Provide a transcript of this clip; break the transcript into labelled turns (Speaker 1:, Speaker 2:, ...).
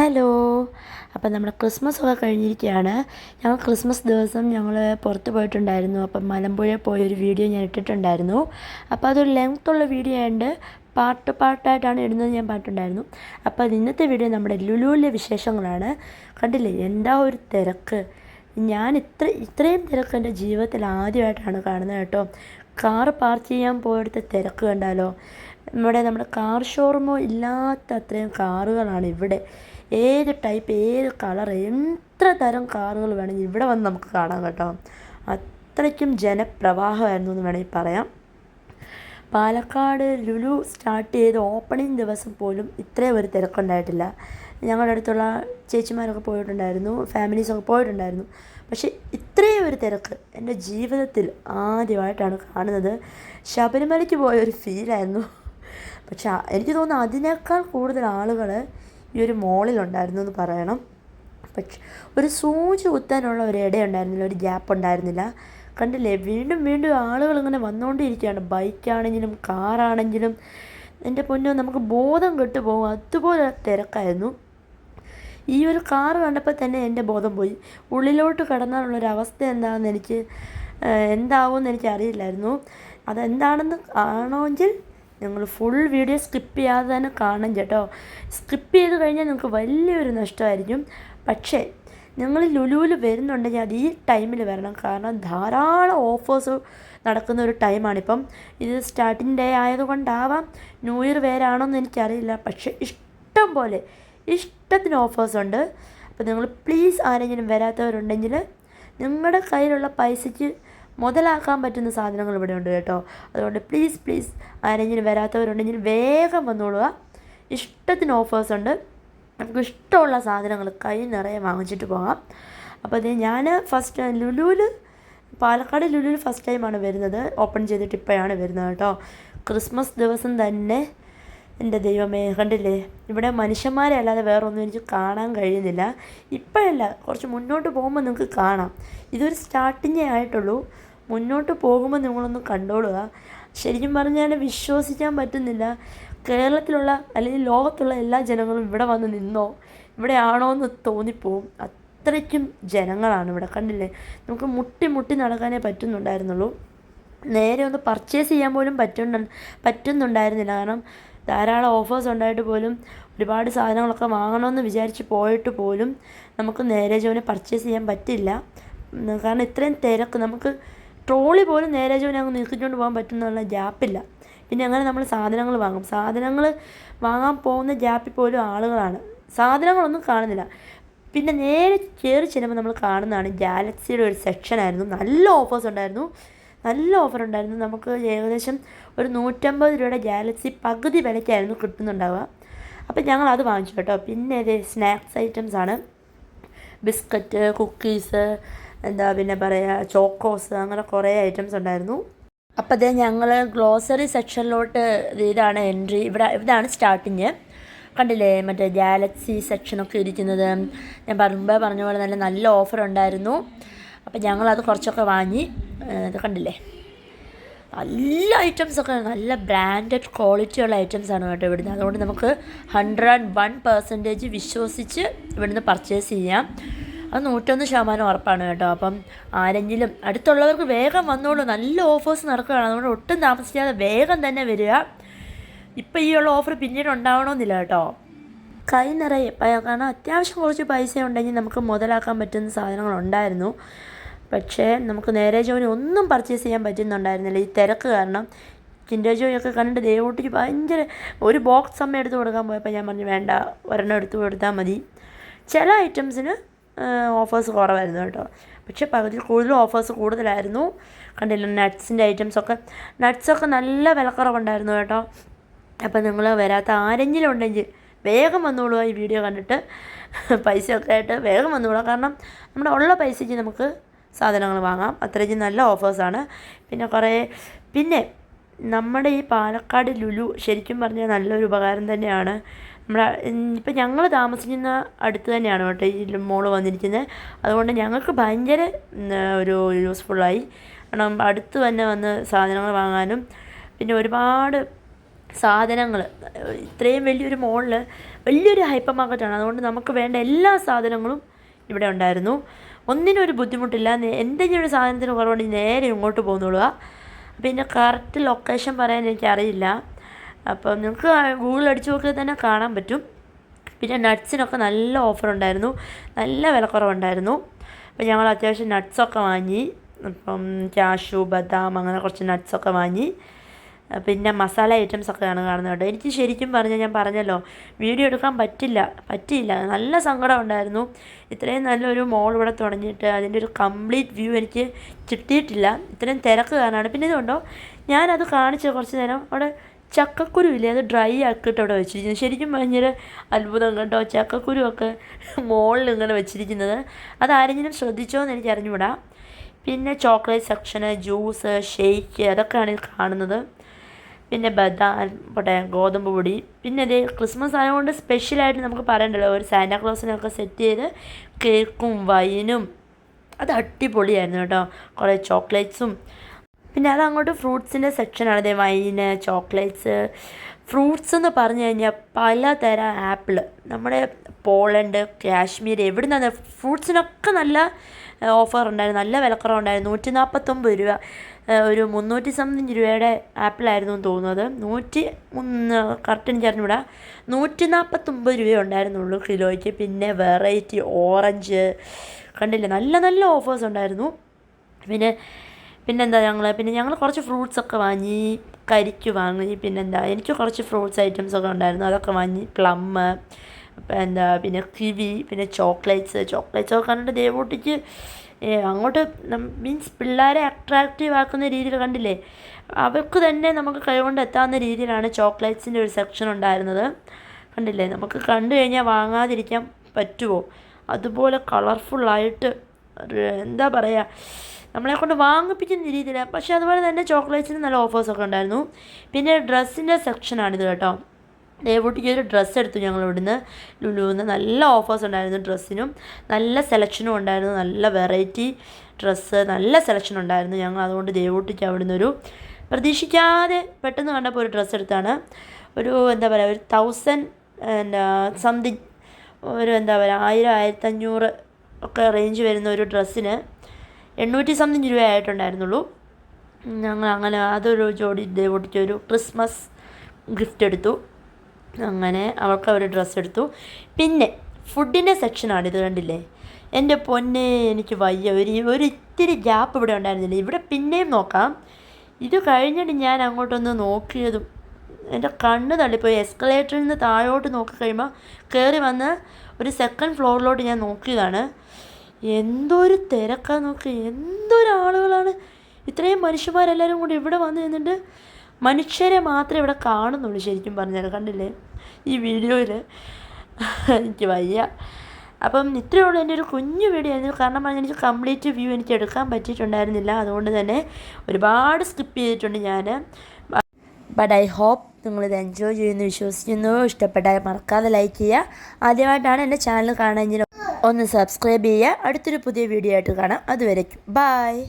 Speaker 1: Hello. അപ്പം നമ്മുടെ Christmas ഒക്കെ കഴിഞ്ഞിരിക്കുകയാണ് ഞങ്ങൾ ക്രിസ്മസ് ദിവസം ഞങ്ങൾ പുറത്ത് പോയിട്ടുണ്ടായിരുന്നു. അപ്പം മലമ്പുഴ പോയൊരു വീഡിയോ ഞാൻ ഇട്ടിട്ടുണ്ടായിരുന്നു. അപ്പോൾ അതൊരു ലെങ്ത് ഉള്ള വീഡിയോ ആയതുകൊണ്ട് പാർട്ട് പാർട്ടായിട്ടാണ് ഇടുന്നത് ഞാൻ പാട്ടുണ്ടായിരുന്നു അപ്പോൾ അത് ഇന്നത്തെ വീഡിയോ നമ്മുടെ ലുലുവിലെ വിശേഷങ്ങളാണ്. കണ്ടില്ലേ? എന്താ ഒരു തിരക്ക്? ഞാൻ ഇത്ര ഇത്രയും തിരക്ക് എന്റെ ജീവിതത്തിൽ ആദ്യമായിട്ടാണ് കാണുന്നത് കേട്ടോ. കാർ പാർക്ക് ചെയ്യാൻ പോയടുത്ത തിരക്ക് കണ്ടാലോ? നമ്മുടെ നമ്മുടെ കാർ ഷോറൂമോ ഇല്ലാത്ത അത്രയും കാറുകളാണ് ഇവിടെ. ഏത് ടൈപ്പ് ഏത് കളർ എത്ര തരം കാറുകൾ വേണമെങ്കിൽ ഇവിടെ വന്ന് നമുക്ക് കാണാം കേട്ടോ. അത്രയ്ക്കും ജനപ്രവാഹമായിരുന്നു എന്ന് വേണമെങ്കിൽ പറയാം. പാലക്കാട് ലുലു സ്റ്റാർട്ട് ചെയ്ത് ഓപ്പണിംഗ് ദിവസം പോലും ഇത്രയും ഒരു തിരക്കുണ്ടായിട്ടില്ല. ഞങ്ങളുടെ അടുത്തുള്ള ചേച്ചിമാരൊക്കെ പോയിട്ടുണ്ടായിരുന്നു ഫാമിലീസൊക്കെ പോയിട്ടുണ്ടായിരുന്നു. പക്ഷേ ഇത്രയും ഒരു തിരക്ക് എന്റെ ജീവിതത്തിൽ ആദ്യമായിട്ടാണ് കാണുന്നത്. ശബരിമലയ്ക്ക് പോയ ഒരു ഫീലായിരുന്നു പക്ഷെ എനിക്ക് തോന്നുന്നു അതിനേക്കാൾ കൂടുതൽ ആളുകൾ ഈ ഒരു മോളിലുണ്ടായിരുന്നു എന്ന് പറയണം. പക്ഷെ ഒരു സൂചി കുത്താനുള്ള ഒരു ഇട ഉണ്ടായിരുന്നില്ല ഒരു ഗ്യാപ്പ് ഉണ്ടായിരുന്നില്ല. കണ്ടില്ലേ വീണ്ടും വീണ്ടും ആളുകൾ ഇങ്ങനെ വന്നുകൊണ്ടിരിക്കുകയാണ്. ബൈക്കാണെങ്കിലും കാറാണെങ്കിലും. എന്റെ പൊന്നോ നമുക്ക് ബോധം കെട്ടു പോകും അതുപോലെ തിരക്കായിരുന്നു. ഈ ഒരു കാർ കണ്ടപ്പോൾ തന്നെ എന്റെ ബോധം പോയി. ഉള്ളിലോട്ട് കടന്നാലുള്ളൊരു അവസ്ഥ എന്താണെന്ന് എനിക്ക് എന്താവുമെന്ന് എനിക്കറിയില്ലായിരുന്നു. അതെന്താണെന്ന് കാണുമെങ്കിൽ നിങ്ങൾ ഫുൾ വീഡിയോ സ്കിപ്പ് ചെയ്യാതെ തന്നെ കാണണം കേട്ടോ സ്കിപ്പ് ചെയ്ത് കഴിഞ്ഞാൽ നിങ്ങൾക്ക് വലിയൊരു നഷ്ടമായിരിക്കും. പക്ഷേ നിങ്ങൾ ലുലുവിൽ വരുന്നുണ്ടെങ്കിൽ അത് ഈ ടൈമിൽ വരണം. കാരണം ധാരാളം ഓഫേഴ്സ് നടക്കുന്ന ഒരു ടൈമാണിപ്പം ഇത് സ്റ്റാർട്ടിങ് ഡേ ആയതുകൊണ്ടാവാം ന്യൂ ഇയർ വേരാണോന്ന് എനിക്കറിയില്ല. പക്ഷേ ഇഷ്ടം പോലെ ഇഷ്ടത്തിന് ഓഫേഴ്സ് ഉണ്ട്. അപ്പോൾ നിങ്ങൾ പ്ലീസ് ആരെങ്കിലും വരാത്തവരുണ്ടെങ്കിൽ നിങ്ങളുടെ കയ്യിലുള്ള പൈസയ്ക്ക് മുതലാക്കാൻ പറ്റുന്ന സാധനങ്ങൾ ഇവിടെ ഉണ്ട് കേട്ടോ. അതുകൊണ്ട് പ്ലീസ് പ്ലീസ് ആരെങ്കിലും വരാത്തവരുണ്ടെങ്കിൽ വേഗം വന്നോളുക. ഇഷ്ടത്തിന് ഓഫേഴ്സ് ഉണ്ട്. നമുക്ക് ഇഷ്ടമുള്ള സാധനങ്ങൾ കൈ നിറയെ വാങ്ങിച്ചിട്ട് പോകാം. അപ്പോൾ അത് ഞാൻ ഫസ്റ്റ് ലുലുവിൽ പാലക്കാട് ലുലുവിൽ ഫസ്റ്റ് ടൈമാണ് വരുന്നത്. ഓപ്പൺ ചെയ്തിട്ട് ഇപ്പോഴാണ് വരുന്നത് കേട്ടോ. ക്രിസ്മസ് ദിവസം തന്നെ എന്റെ ദൈവമേ കണ്ടില്ലേ? ഇവിടെ മനുഷ്യന്മാരെ അല്ലാതെ വേറെ ഒന്നും എനിക്ക് കാണാൻ കഴിയുന്നില്ല. ഇപ്പോഴല്ല കുറച്ച് മുന്നോട്ട് പോകുമ്പോൾ നിങ്ങൾക്ക് കാണാം. ഇതൊരു സ്റ്റാർട്ടിങ്ങേ ആയിട്ടുള്ളൂ. മുന്നോട്ട് പോകുമ്പോൾ നിങ്ങളൊന്ന് കണ്ടോളുക. ശരിക്കും പറഞ്ഞാൽ വിശ്വസിക്കാൻ പറ്റുന്നില്ല. കേരളത്തിലുള്ള അല്ലെങ്കിൽ ലോകത്തുള്ള എല്ലാ ജനങ്ങളും ഇവിടെ വന്ന് നിന്നോ ഇവിടെ ആണോ എന്ന് തോന്നിപ്പോവും. അത്രയ്ക്കും ജനങ്ങളാണ് ഇവിടെ. കണ്ടില്ലേ? നമുക്ക് മുട്ടി മുട്ടി നടക്കാനേ പറ്റുന്നുണ്ടായിരുന്നുള്ളൂ. നേരെ ഒന്ന് പർച്ചേസ് ചെയ്യാൻ പോലും പറ്റുന്നു പറ്റുന്നുണ്ടായിരുന്നില്ല. കാരണം ധാരാളം ഓഫേഴ്സ് ഉണ്ടായിട്ട് പോലും ഒരുപാട് സാധനങ്ങളൊക്കെ വാങ്ങണമെന്ന് വിചാരിച്ച് പോയിട്ട് പോലും നമുക്ക് നേരെ ജോനെ പർച്ചേസ് ചെയ്യാൻ പറ്റില്ല. കാരണം ഇത്രയും തിരക്ക് നമുക്ക് ട്രോളി പോലും നേരെ ജോലി അങ്ങ് നീക്കിക്കൊണ്ട് പോകാൻ പറ്റുന്നുള്ള ഗ്യാപ്പില്ല. പിന്നെ അങ്ങനെ നമ്മൾ സാധനങ്ങൾ വാങ്ങും. സാധനങ്ങൾ വാങ്ങാൻ പോകുന്ന ഗ്യാപ്പിൽ പോലും ആളുകളാണ്. സാധനങ്ങളൊന്നും കാണുന്നില്ല. പിന്നെ നേരെ കയറി ചെല്ലുമ്പോൾ നമ്മൾ കാണുന്നതാണ് ഗാലക്സിയുടെ ഒരു സെക്ഷനായിരുന്നു നല്ല ഓഫേഴ്സ് ഉണ്ടായിരുന്നു. നല്ല ഓഫർ ഉണ്ടായിരുന്നു. നമുക്ക് ഏകദേശം ഒരു നൂറ്റമ്പത് രൂപയുടെ ഗാലക്സി പകുതി വിലയ്ക്കായിരുന്നു കിട്ടുന്നുണ്ടാവുക. അപ്പം ഞങ്ങൾ അത് വാങ്ങിച്ചു കേട്ടോ. പിന്നെ ഇത് സ്നാക്സ് ഐറ്റംസ് ആണ്. ബിസ്ക്കറ്റ് കുക്കീസ് എന്താ പിന്നെ പറയുക ചോക്കോസ് അങ്ങനെ കുറേ ഐറ്റംസ് ഉണ്ടായിരുന്നു. അപ്പോൾ അതേ ഞങ്ങൾ ഗ്ലോസറി സെക്ഷനിലോട്ട് ഇതാണ് എൻട്രി ഇവിടെ ഇതാണ് സ്റ്റാർട്ടിങ് കണ്ടില്ലേ? മറ്റേ ഗാലക്സി സെക്ഷനൊക്കെ ഇരിക്കുന്നത്. ഞാൻ പറയുമ്പോൾ പറഞ്ഞ പോലെ നല്ല നല്ല ഓഫർ ഉണ്ടായിരുന്നു. അപ്പോൾ ഞങ്ങളത് കുറച്ചൊക്കെ വാങ്ങി. ഇത് കണ്ടില്ലേ? നല്ല ഐറ്റംസൊക്കെ നല്ല ബ്രാൻഡഡ് ക്വാളിറ്റി ക്വാളിറ്റിയുള്ള ഐറ്റംസാണ് കേട്ടോ ഇവിടുന്ന്. അതുകൊണ്ട് നമുക്ക് ഹൺഡ്രഡ് ആൻഡ് വൺ പെർസെന്റേജ് വിശ്വസിച്ച് ഇവിടുന്ന് പർച്ചേസ് ചെയ്യാം. അത് നൂറ്റൊന്ന് ശതമാനം ഉറപ്പാണ് കേട്ടോ. അപ്പം ആരെങ്കിലും അടുത്തുള്ളവർക്ക് വേഗം വന്നോളൂ. നല്ല ഓഫേഴ്സ് നടക്കുകയാണ്. അതുകൊണ്ട് ഒട്ടും താമസിക്കാതെ വേഗം തന്നെ വരിക. ഇപ്പം ഈ ഉള്ള ഓഫർ പിന്നീട് ഉണ്ടാവണമെന്നില്ല കേട്ടോ. കൈ നിറയെ കാരണം അത്യാവശ്യം കുറച്ച് പൈസ ഉണ്ടെങ്കിൽ നമുക്ക് മുതലാക്കാൻ പറ്റുന്ന സാധനങ്ങളുണ്ടായിരുന്നു പക്ഷേ നമുക്ക് നേരെ ജോലി ഒന്നും പർച്ചേസ് ചെയ്യാൻ പറ്റുന്നുണ്ടായിരുന്നില്ല. ഈ തിരക്ക് കാരണം കിൻഡർ ജോയൊക്കെ കണ്ട് ദേവോട്ടിക്ക് ഭയങ്കര ഒരു ബോക്സ് അമ്മ എടുത്ത് കൊടുക്കാൻ പോയപ്പോൾ ഞാൻ പറഞ്ഞു വേണ്ട ഒരെണ്ണം എടുത്ത് കൊടുത്താൽ മതി. ചില ഐറ്റംസിന് ഓഫേഴ്സ് കുറവായിരുന്നു കേട്ടോ. പക്ഷേ പകുതി കൂടുതലും ഓഫേഴ്സ് കൂടുതലായിരുന്നു. കണ്ടില്ല നട്ട്സിന്റെ ഐറ്റംസൊക്കെ നട്ട്സൊക്കെ നല്ല വിലക്കുറവുണ്ടായിരുന്നു കേട്ടോ. അപ്പം നിങ്ങൾ വരാത്ത ആരെങ്കിലും ഉണ്ടെങ്കിൽ വേഗം വന്നോളൂ ഈ വീഡിയോ കണ്ടിട്ട്. പൈസയൊക്കെ ആയിട്ട് വേഗം വന്നോളൂ. കാരണം നമ്മുടെ ഉള്ള പൈസയ്ക്ക് നമുക്ക് സാധനങ്ങൾ വാങ്ങാം. അത്രയ്ക്ക് നല്ല ഓഫേഴ്സാണ് പിന്നെ കുറേ പിന്നെ നമ്മുടെ ഈ പാലക്കാട് ലുലു ശരിക്കും പറഞ്ഞാൽ നല്ലൊരു ഉപകാരം തന്നെയാണ്. നമ്മുടെ ഇപ്പം ഞങ്ങൾ താമസിക്കുന്ന അടുത്ത് തന്നെയാണ് കേട്ടോ ഈ മോൾ വന്നിരിക്കുന്നത് അതുകൊണ്ട് ഞങ്ങൾക്ക് ഭയങ്കര ഒരു യൂസ്ഫുള്ളായി. കാരണം അടുത്ത് തന്നെ വന്ന് സാധനങ്ങൾ വാങ്ങാനും പിന്നെ ഒരുപാട് സാധനങ്ങൾ ഇത്രയും വലിയൊരു മോളിൽ വലിയൊരു ഹൈപ്പർ മാർക്കറ്റാണ്. അതുകൊണ്ട് നമുക്ക് വേണ്ട എല്ലാ സാധനങ്ങളും ഇവിടെ ഉണ്ടായിരുന്നു. ഒന്നിനും ഒരു ബുദ്ധിമുട്ടില്ല എന്തെങ്കിലും ഒരു സാധനത്തിന് കുറവുണ്ടെങ്കിൽ നേരെ ഇങ്ങോട്ട് പോകുന്നുള്ളൂ പിന്നെ കറക്റ്റ് ലൊക്കേഷൻ പറയാൻ എനിക്കറിയില്ല. അപ്പം നിങ്ങൾക്ക് ഗൂഗിൾ അടിച്ച് നോക്കിയാൽ തന്നെ കാണാൻ പറ്റും. പിന്നെ നട്ട്സിനൊക്കെ നല്ല ഓഫർ ഉണ്ടായിരുന്നു. നല്ല വിലക്കുറവുണ്ടായിരുന്നു. അപ്പം ഞങ്ങൾ അത്യാവശ്യം നട്ട്സൊക്കെ വാങ്ങി. അപ്പം കാഷു ബദാം അങ്ങനെ കുറച്ച് നട്ട്സൊക്കെ വാങ്ങി. പിന്നെ മസാല ഐറ്റംസ് ഒക്കെയാണ് കാണുന്നത് എനിക്ക് ശരിക്കും പറഞ്ഞാൽ ഞാൻ പറഞ്ഞല്ലോ വീഡിയോ എടുക്കാൻ പറ്റില്ല. പറ്റിയില്ല. നല്ല സങ്കടം ഉണ്ടായിരുന്നു. ഇത്രയും നല്ലൊരു മോൾ ഇവിടെ തുടങ്ങിയിട്ട് അതിന്റെ ഒരു കംപ്ലീറ്റ് വ്യൂ എനിക്ക് കിട്ടിയിട്ടില്ല. ഇത്രയും തിരക്ക് കാരണമാണ്. പിന്നെ ഇതുകൊണ്ടോ ഞാനത് കാണിച്ച് കുറച്ച് നേരം അവിടെ ചക്കക്കുരു ഇല്ലേ അത് ഡ്രൈ ആക്കിയിട്ട് അവിടെ വെച്ചിരിക്കുന്നത് ശരിക്കും ഭയങ്കര അത്ഭുതം കേട്ടോ ചക്കക്കുരു ഒക്കെ മുകളിൽ ഇങ്ങനെ വെച്ചിരിക്കുന്നത്. അതാരെങ്കിലും ശ്രദ്ധിച്ചോ എന്ന് എനിക്ക് അറിഞ്ഞുകൂടാ. പിന്നെ ചോക്ലേറ്റ് സെക്ഷന് ജ്യൂസ് ഷെയ്ക്ക് അതൊക്കെയാണ് കാണുന്നത്. പിന്നെ ബദാം പോട്ടെ ഗോതമ്പ് പൊടി. പിന്നെ ഇത് ക്രിസ്മസ് ആയതുകൊണ്ട് സ്പെഷ്യലായിട്ട് നമുക്ക് പറയണ്ടല്ലോ. ഒരു സാന്റാക്ലോസിനൊക്കെ സെറ്റ് ചെയ്ത് കേക്കും വൈനും. അത് അടിപൊളിയായിരുന്നു കേട്ടോ. കുറേ ചോക്ലേറ്റ്സും പിന്നെ അത് അങ്ങോട്ട് ഫ്രൂട്ട്സിന്റെ സെക്ഷനാണ് അതേ വൈന് ചോക്ലേറ്റ്സ്. ഫ്രൂട്ട്സ് എന്ന് പറഞ്ഞു കഴിഞ്ഞാൽ പലതരം ആപ്പിൾ. നമ്മുടെ പോളണ്ട് കാശ്മീർ എവിടെ നിന്നാണ് ഫ്രൂട്ട്സിനൊക്കെ നല്ല ഓഫർ ഉണ്ടായിരുന്നു നല്ല വിലക്കുറവുണ്ടായിരുന്നു. നൂറ്റി നാൽപ്പത്തൊമ്പത് രൂപ ഒരു മുന്നൂറ്റി സംതിങ് രൂപയുടെ ആപ്പിളായിരുന്നു എന്ന് തോന്നുന്നത്. നൂറ്റി കറക്റ്റ് എനിക്ക് അറിഞ്ഞൂടാ. നൂറ്റി നാൽപ്പത്തൊമ്പത് രൂപ ഉണ്ടായിരുന്നുള്ളൂ കിലോയ്ക്ക്. പിന്നെ വെറൈറ്റി ഓറഞ്ച്. കണ്ടില്ല? നല്ല നല്ല ഓഫേഴ്സ് ഉണ്ടായിരുന്നു. പിന്നെ പിന്നെന്താ ഞങ്ങൾ പിന്നെ ഞങ്ങൾ കുറച്ച് ഫ്രൂട്ട്സ് ഒക്കെ വാങ്ങി കരിക്ക് വാങ്ങി പിന്നെന്താ എനിക്ക് കുറച്ച് ഫ്രൂട്ട്സ് ഐറ്റംസ് ഒക്കെ ഉണ്ടായിരുന്നു. അതൊക്കെ വാങ്ങി. പ്ലം എന്താ പിന്നെ കിവി പിന്നെ ചോക്ലേറ്റ്സ് ചോക്ലേറ്റ്സ് ഒക്കെ കണ്ടിട്ട് ദേവോട്ടിക്ക് അങ്ങോട്ട് മീൻസ് പിള്ളേരെ അട്രാക്റ്റീവ് ആക്കുന്ന രീതിയിൽ കണ്ടില്ലേ? അവർക്ക് തന്നെ നമുക്ക് കൈകൊണ്ട് എത്താവുന്ന രീതിയിലാണ് ചോക്ലേറ്റ്സിന്റെ ഒരു സെക്ഷൻ ഉണ്ടായിരുന്നത്. കണ്ടില്ലേ? നമുക്ക് കണ്ടു കഴിഞ്ഞാൽ വാങ്ങാതിരിക്കാൻ പറ്റുമോ അതുപോലെ കളർഫുള്ളായിട്ട് എന്താ പറയുക നമ്മളെ കൊണ്ട് വാങ്ങിപ്പിക്കുന്ന രീതിയിലാണ് പക്ഷേ അതുപോലെ തന്നെ ചോക്ലേറ്റ്സിന് നല്ല ഓഫേഴ്സൊക്കെ ഉണ്ടായിരുന്നു. പിന്നെ ഡ്രസ്സിന്റെ സെക്ഷനാണിത് കേട്ടോ. ദേവൂട്ടിക്ക് ഒരു ഡ്രസ്സ് എടുത്തു ഞങ്ങൾ ഇവിടുന്ന് ലുലുവിന്ന്. നല്ല ഓഫേഴ്സ് ഉണ്ടായിരുന്നു ഡ്രസ്സിനും. നല്ല സെലക്ഷനും ഉണ്ടായിരുന്നു. നല്ല വെറൈറ്റി ഡ്രസ്സ് നല്ല സെലക്ഷൻ ഉണ്ടായിരുന്നു ഞങ്ങൾ. അതുകൊണ്ട് ദേവൂട്ടിക്ക് അവിടുന്ന് ഒരു പ്രതീക്ഷിക്കാതെ പെട്ടെന്ന് കണ്ടപ്പോൾ ഒരു ഡ്രസ്സ് എടുത്താണ്. ഒരു എന്താ പറയുക ഒരു തൗസൻഡ് എന്താ സംതിങ് ഒരു എന്താ പറയുക ആയിരം ആയിരത്തഞ്ഞൂറ് ഒക്കെ റേഞ്ച് വരുന്ന ഒരു ഡ്രസ്സിന്. എണ്ണൂറ്റി സംതിങ് രൂപ ആയിട്ടുണ്ടായിരുന്നുള്ളൂ. ഞങ്ങൾ അങ്ങനെ അതൊരു ജോഡി ഒരു ക്രിസ്മസ് ഗിഫ്റ്റ് എടുത്തു. അങ്ങനെ അവൾക്ക് ഒരു ഡ്രസ്സ് എടുത്തു. പിന്നെ ഫുഡിന്റെ സെക്ഷനാണ് ഇത് കണ്ടില്ലേ? എന്റെ പൊന്നെ എനിക്ക് വയ്യ. ഒരു ഒരു ഇത്തിരി ഗ്യാപ്പ് ഇവിടെ ഉണ്ടായിരുന്നില്ല. ഇവിടെ പിന്നെയും നോക്കാം. ഇത് കഴിഞ്ഞിട്ട് ഞാൻ അങ്ങോട്ടൊന്ന് നോക്കിയതും എന്റെ കണ്ണ് തള്ളിപ്പോയി. എസ്കലേറ്ററിൽ നിന്ന് താഴോട്ട് നോക്കി കഴിയുമ്പോൾ കയറി വന്ന് ഒരു സെക്കൻഡ് ഫ്ലോറിലോട്ട് ഞാൻ നോക്കിയതാണ്. എന്തൊരു തിരക്കാന്ന് നോക്ക്. എന്തൊരു ആളുകളാണ് ഇത്രയും മനുഷ്യന്മാരെല്ലാവരും കൂടി ഇവിടെ വന്ന് നിന്നിട്ട് മനുഷ്യരെ മാത്രമേ ഇവിടെ കാണുന്നുള്ളൂ ശരിക്കും പറഞ്ഞാൽ. കണ്ടില്ലേ? ഈ വീഡിയോയിൽ എനിക്ക് വയ്യ. അപ്പം ഇത്രയേ ഉള്ളൂ എന്റെ ഒരു കുഞ്ഞു വീഡിയോ ആയിരുന്നു. കാരണം പറഞ്ഞാൽ എനിക്ക് കംപ്ലീറ്റ് വ്യൂ എനിക്ക് എടുക്കാൻ പറ്റിയിട്ടുണ്ടായിരുന്നില്ല. അതുകൊണ്ട് തന്നെ ഒരുപാട് സ്കിപ്പ് ചെയ്തിട്ടുണ്ട് ഞാൻ ബട്ട് ഐ ഹോപ്പ് നിങ്ങളിത് എൻജോയ് ചെയ്യുന്നു വിശ്വസിക്കുന്നു. ഇഷ്ടപ്പെട്ടാൽ മറക്കാതെ ലൈക്ക് ചെയ്യുക. ആദ്യമായിട്ടാണ് എന്റെ ചാനൽ കാണാൻ ഒന്ന് സബ്സ്ക്രൈബ് ചെയ്യുക. അടുത്തൊരു പുതിയ വീഡിയോ ആയിട്ട് കാണാം. അതുവരേക്കും. ബായ്